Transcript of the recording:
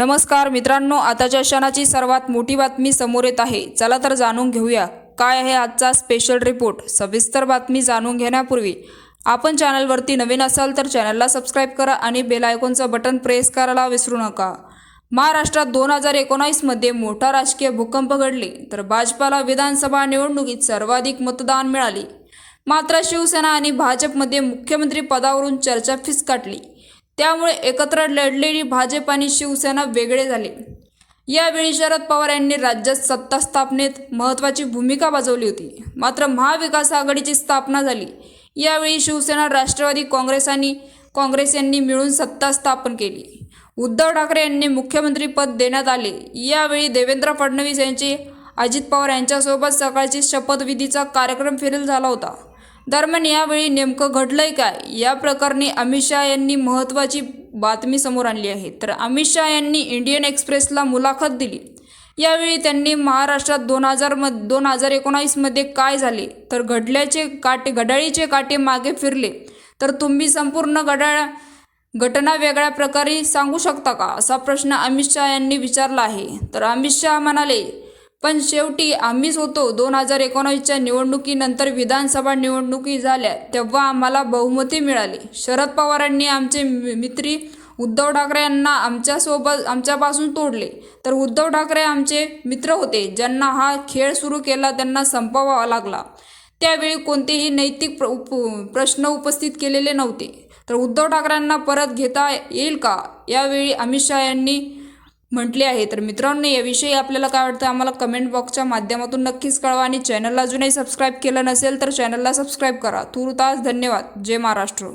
नमस्कार मित्रांनो आताच्या क्षणाची सर्वात मोठी बातमी समोर येत आहे. चला तर जाणून घेऊया. काय आहे आजचा स्पेशल रिपोर्ट सविस्तर बातमी जाणून घेण्यापूर्वी आपण चॅनलवरती नवीन असाल तर चॅनलला सबस्क्राईब करा आणि बेल आयकॉनचं बटन प्रेस करायला विसरू नका. महाराष्ट्रात दोन हजार एकोणावीसमध्ये मोठा राजकीय भूकंप घडले तर भाजपाला विधानसभा निवडणुकीत सर्वाधिक मतदान मिळाले. मात्र शिवसेना आणि भाजपमध्ये मुख्यमंत्री पदावरून चर्चा फिसकाटली. त्यामुळे एकत्र लढलेली भाजप आणि शिवसेना वेगळे झाले. यावेळी शरद पवार यांनी राज्यात सत्ता स्थापनेत महत्त्वाची भूमिका बजावली होती. मात्र महाविकास आघाडीची स्थापना झाली. यावेळी शिवसेना राष्ट्रवादी काँग्रेस आणि काँग्रेस यांनी मिळून सत्ता स्थापन केली. उद्धव ठाकरे यांनी मुख्यमंत्रीपद देण्यात आले. यावेळी देवेंद्र फडणवीस यांचे अजित पवार यांच्यासोबत सकाळची शपथविधीचा कार्यक्रम फेरील झाला होता. दरम्यान यावेळी नेमकं घडलंय काय? या प्रकरणी अमित शहा यांनी महत्त्वाची बातमी समोर आणली आहे. तर अमित शहा यांनी इंडियन एक्सप्रेसला मुलाखत दिली. यावेळी त्यांनी महाराष्ट्रात दोन हजार म दोन हजार एकोणावीसमध्ये काय झाले? तर घडल्याचे काटे घड्याळीचे काटे मागे फिरले. तर तुम्ही संपूर्ण घडाळ घटना वेगळ्या प्रकारे सांगू शकता का? असा प्रश्न अमित शहा यांनी विचारला आहे. तर अमित शहा म्हणाले पण शेवटी आम्हीच होतो. दोन हजार एकोणावीसच्या निवडणुकीनंतर विधानसभा निवडणुकी झाल्या तेव्हा आम्हाला बहुमती मिळाली. शरद पवारांनी आमचे मि- मित्री उद्धव ठाकरे यांना आमच्यासोबत आमच्यापासून तोडले. तर उद्धव ठाकरे आमचे मित्र होते. ज्यांना हा खेळ सुरू केला त्यांना संपवावा लागला. त्यावेळी कोणतेही नैतिक प्र उप प्रश्न उपस्थित केलेले नव्हते. तर उद्धव ठाकरेंना परत घेता येईल का? यावेळी अमित शहा यांनी म्हटले आहे. तर मित्रांनो याविषयी आपल्याला काय वाटतं आम्हाला कमेंट बॉक्सच्या माध्यमातून नक्कीच कळवा आणि चॅनलला अजूनही सबस्क्राईब केलं नसेल तर चॅनलला सबस्क्राईब करा. तुर्तास धन्यवाद. जय महाराष्ट्र.